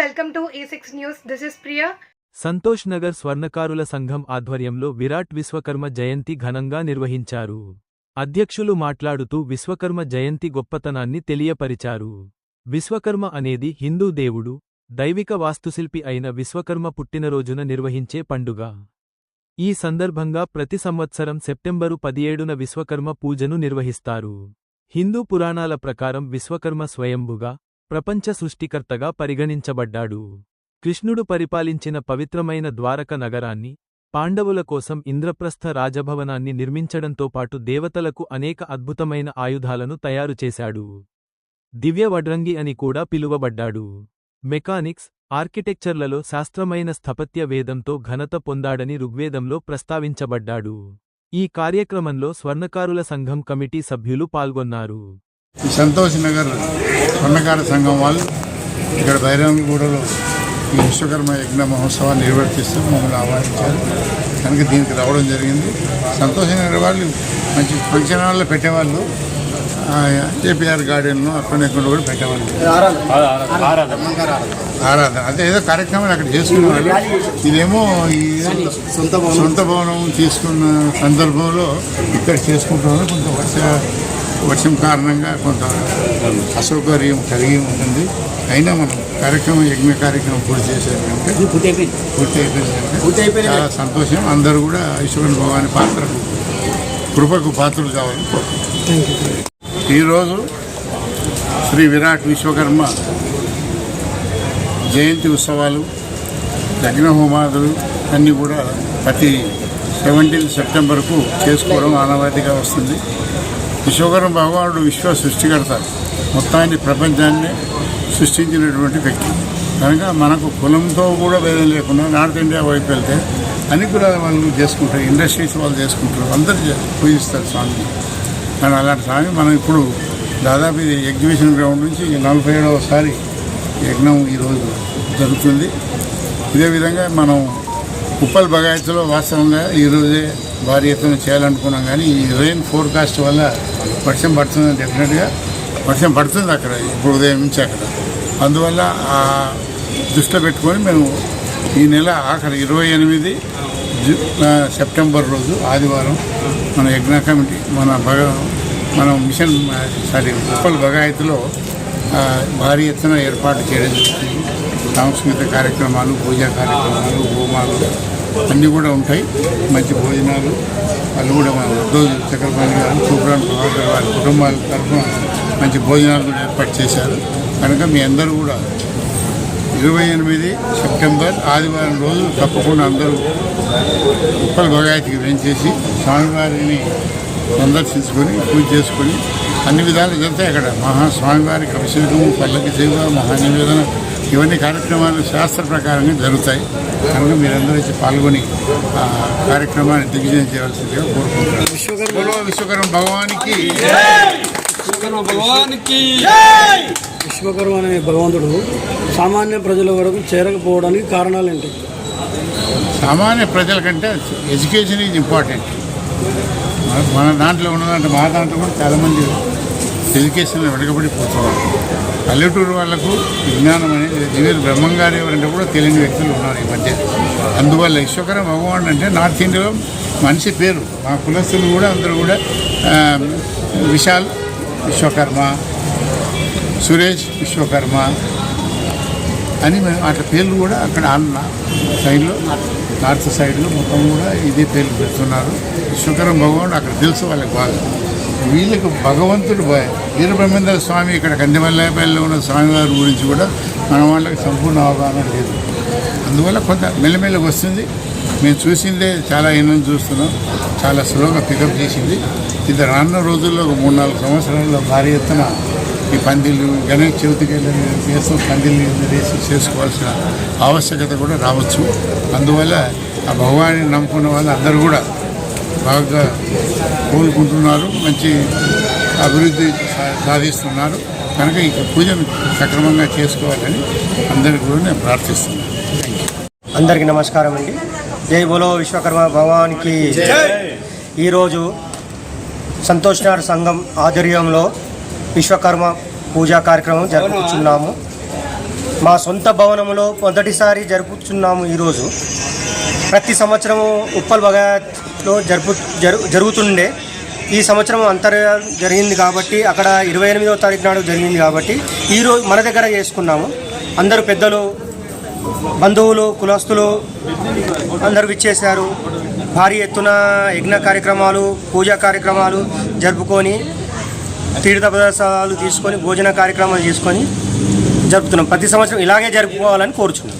welcome to A6 News. This is Santosh Nagar స్వర్ణకారుల సంఘం ఆధ్వర్యంలో విరాట్ విశ్వకర్మ జయంతి ఘనంగా నిర్వహించారు. అధ్యక్షులు మాట్లాడుతూ విశ్వకర్మ జయంతి గొప్పతనాన్ని తెలియపరిచారు. విశ్వకర్మ అనేది హిందూ దేవుడు దైవిక వాస్తుశిల్పి అయిన విశ్వకర్మ పుట్టినరోజున నిర్వహించే పండుగ. ఈ సందర్భంగా ప్రతి సంవత్సరం సెప్టెంబరు పదిహేడున విశ్వకర్మ పూజను నిర్వహిస్తారు. హిందూ పురాణాల ప్రకారం విశ్వకర్మ స్వయంభుగా ప్రపంచ సృష్టికర్తగా పరిగణించబడ్డాడు. కృష్ణుడు పరిపాలించిన పవిత్రమైన ద్వారక నగరాన్ని పాండవుల కోసం ఇంద్రప్రస్థ రాజభవనాన్ని నిర్మించడంతో పాటు దేవతలకు అనేక అద్భుతమైన ఆయుధాలను తయారు చేశాడు. దివ్య వడ్రంగి అని కూడా పిలువబడ్డాడు. మెకానిక్స్ ఆర్కిటెక్చర్లలో శాస్త్రమైన స్థపత్య వేదంతో ఘనత పొందాడని ఋగ్వేదంలో ప్రస్తావించబడ్డాడు. ఈ కార్యక్రమంలో స్వర్ణకారుల సంఘం కమిటీ సభ్యులు పాల్గొన్నారు. సంతోష్ నగర్ స్వర్ణకార సంఘం వాళ్ళు ఇక్కడ బైరంగూడలో ఈ విశ్వకర్మ యజ్ఞ మహోత్సవాన్ని నిర్వర్తిస్తూ మమ్మల్ని ఆహ్వానించారు. కనుక దీనికి రావడం జరిగింది. సంతోష నగర్ వాళ్ళు మంచి ఫంక్షన్ హాల్లో పెట్టేవాళ్ళు. ఏపీఆర్ గార్డెన్లో అక్కడ ఎక్కడ కూడా పెట్టేవాళ్ళు. ఆరాధన. అదే ఏదో కార్యక్రమాలు అక్కడ చేసుకునేవాళ్ళు ఇదేమో ఈ సొంత సొంత భవనం తీసుకున్న సందర్భంలో ఇక్కడ చేసుకుంటున్నాం కొంత వర్ష వర్షం కారణంగా కొంత అసౌకర్యం కలిగి ఉంటుంది. అయినా మనం కార్యక్రమం యజ్ఞ కార్యక్రమం పూర్తి చేసేది కనుక పూర్తి అయిపోయింది పూర్తి. చాలా సంతోషం. అందరూ కూడా ఈశ్వరుని భగవాని పాత్రకు కృపకు పాత్రలు కావాలని కోరుకుంటున్నాం ఈరోజు శ్రీ విరాట్ విశ్వకర్మ జయంతి ఉత్సవాలు యజ్ఞ హోమాదులు అన్నీ కూడా ప్రతి సెవెంటీన్ సెప్టెంబర్కు చేసుకోవడం ఆనవాయితీగా వస్తుంది. విశ్వకర్మ భగవానుడు విశ్వ సృష్టికర్త మొత్తాన్ని ప్రపంచాన్ని సృష్టించినటువంటి వ్యక్తి. కనుక మనకు కులంతో కూడా భేదం లేకుండా నార్త్ ఇండియా వైపు వెళ్తే అన్ని కులాల వాళ్ళు చేసుకుంటారు ఇండస్ట్రీస్ వాళ్ళు చేసుకుంటారు అందరూ పూజిస్తారు స్వామిని. కానీ అలాంటి స్వామి మనం ఇప్పుడు దాదాపు ఇది ఎగ్జిబిషన్ గ్రౌండ్ నుంచి నలభై ఏడవసారి యజ్ఞం ఈరోజు జరుగుతుంది. ఇదే విధంగా మనం ఉప్పల్ బగాయత్లో వాస్తవంగా ఈరోజే భారీ ఎత్తున చేయాలనుకున్నాం కానీ ఈ రెయిన్ ఫోర్కాస్ట్ వల్ల వర్షం పడుతుంది డెఫినెట్గా వర్షం పడుతుంది అక్కడ ఇప్పుడు ఉదయం నుంచి అక్కడ. అందువల్ల ఆ దృష్టిలో పెట్టుకొని మేము ఈ నెల ఆఖరి ఇరవై ఎనిమిది జు సెప్టెంబర్ రోజు ఆదివారం మన యజ్ఞ కమిటీ మన భగ మన మిషన్ సారీ ఉప్పల్ బగాయత్లో భారీ ఎత్తున ఏర్పాటు చేయడం సాంస్కృతిక కార్యక్రమాలు పూజా కార్యక్రమాలు హోమాలు అన్నీ కూడా ఉంటాయి. మంచి భోజనాలు వాళ్ళు కూడా మన ఉద్యోగి చక్రపాణి గారు సూప్రాన్ ప్రభాకర్ వారి కుటుంబాల తరఫున మంచి భోజనాలు కూడా ఏర్పాటు చేశారు. కనుక మీ అందరూ కూడా ఇరవై ఎనిమిది సెప్టెంబర్ ఆదివారం రోజు తప్పకుండా అందరూ ఉప్పల బగాయతికి వేయించేసి స్వామివారిని సందర్శించుకొని పూజ చేసుకొని అన్ని విధాలు జరుగుతాయి అక్కడ. మహా స్వామివారికి అభిషేకము పల్లకి సేవ మహానివేదన ఇవన్నీ కార్యక్రమాలు శాస్త్ర ప్రకారంగా జరుగుతాయి. కనుక మీరందరూ వచ్చి పాల్గొని ఆ కార్యక్రమాన్ని దిగ్విజయం చేయవలసిందిగా కోరుకుంటున్నాను. బోలో విశ్వకర్మ భగవానికి విశ్వకర్మ భగవానికి విశ్వకర్మ అనే భగవంతుడు సామాన్య ప్రజల వరకు చేరకపోవడానికి కారణాలు ఏంటి సామాన్య ప్రజల కంటే ఎడ్యుకేషన్ ఈజ్ ఇంపార్టెంట్. మన- మన దాంట్లో ఉన్నదంటే మా దాంట్లో కూడా చాలామంది ఎడ్యుకేషన్లో వెనకబడిపోతున్నారు. పల్లెటూరు వాళ్ళకు విజ్ఞానం అనేది జీవిత బ్రహ్మంగారి ఎవరంటే కూడా తెలియని వ్యక్తులు ఉన్నారు ఈ మధ్య. అందువల్ల విశ్వకర్మ భగవాన్ అంటే నార్త్ ఇండియాలో మనిషి పేరు. మా కులస్తులు కూడా అందరూ కూడా విశాల్ విశ్వకర్మ సురేష్ విశ్వకర్మ అని మేము అట్లా పేర్లు కూడా అక్కడ అన్న సైడ్లో నార్త్ సైడ్లో మొత్తం కూడా ఇదే పేర్లు పెడుతున్నారు. విశ్వకరం భగవాన్ అక్కడ తెలుసు వాళ్ళకి బాగా. వీళ్ళకు భగవంతుడు భయ వీరబ్రహ్మేంద్ర స్వామి ఇక్కడ కందిమల్లాపల్లిలో ఉన్న స్వామివారి గురించి కూడా మన వాళ్ళకి సంపూర్ణ అవగాహన లేదు. అందువల్ల కొంత మెల్లమెల్లకి వస్తుంది. మేము చూసిందే చాలా ఎన్నో చూస్తున్నాం. చాలా స్లోగా పికప్ చేసింది. ఇది రానున్న రోజుల్లో ఒక మూడు నాలుగు సంవత్సరాల్లో భారీ ఎత్తున ఈ పందిళ్ళు గణేష్ చవితికి వెళ్ళి చేస్తూ పందిళ్ళు వేసి చేసుకోవాల్సిన ఆవశ్యకత కూడా రావచ్చు. అందువల్ల ఆ భగవాన్ని నమ్ముకున్న వాళ్ళు అందరూ కూడా బాగా కోలుకుంటున్నారు మంచి అభివృద్ధి సాధిస్తున్నారు. కనుక ఈ పూజను సక్రమంగా చేసుకోవాలని అందరికీ కూడా నేను ప్రార్థిస్తున్నాను. అందరికీ నమస్కారం అండి. జై బోలో విశ్వకర్మ భగవానికి ఈరోజు సంతోష్ సంఘం ఆధ్వర్యంలో విశ్వకర్మ పూజా కార్యక్రమం జరుపుకుంటున్నాము మా సొంత భవనంలో మొదటిసారి జరుపుతున్నాము ఈరోజు. ప్రతి సంవత్సరము ఉప్పల్ భగత్లో జరుపు జరు జరుగుతుండే. ఈ సంవత్సరం అంతర్యం జరిగింది కాబట్టి అక్కడ ఇరవై ఎనిమిదవ తారీఖు నాడు జరిగింది కాబట్టి ఈరోజు మన దగ్గర చేసుకున్నాము. అందరూ పెద్దలు బంధువులు కులస్తులు అందరూ విచ్చేశారు. భారీ ఎత్తున యజ్ఞ కార్యక్రమాలు పూజా కార్యక్రమాలు జరుపుకొని తీర్థ ప్రదర్శనాలు తీసుకొని భోజన కార్యక్రమాలు చేసుకొని జరుపుతున్నాం. ప్రతి సంవత్సరం ఇలాగే జరుపుకోవాలని కోరుచున్నాం.